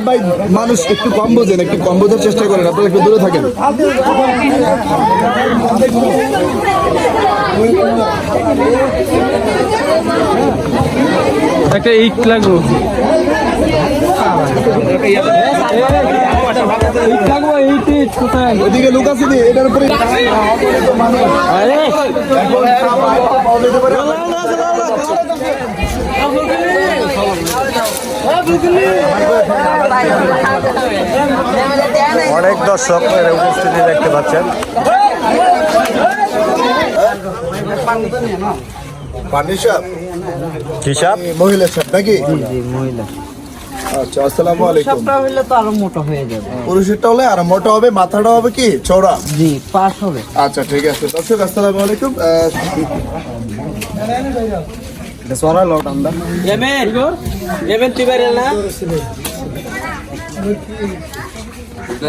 ভাই মানুষ একটু কম বোঝেন একটু কম বোঝার চেষ্টা করেন আপনারা একটু দূরে থাকেন। একটা ইট লাগবো। ওদিকে লোক আছে এটার উপরে অনেক দর্শক এর উপস্থিতি দেখতে পাচ্ছেন। হিসাব মহিলা নাকি? আচ্ছা আসসালামু আলাইকুম। সবটা হইলে তো আরও মোটা হয়ে যাবে। পুরুষেরটা হলে আর মোটা হবে মাথাটা হবে কি? চওড়া? জি পাস হবে। আচ্ছা ঠিক আছে। দর্শক আসসালামু আলাইকুম। আহ, এমেন এমেন তুই বেরেল না? Muito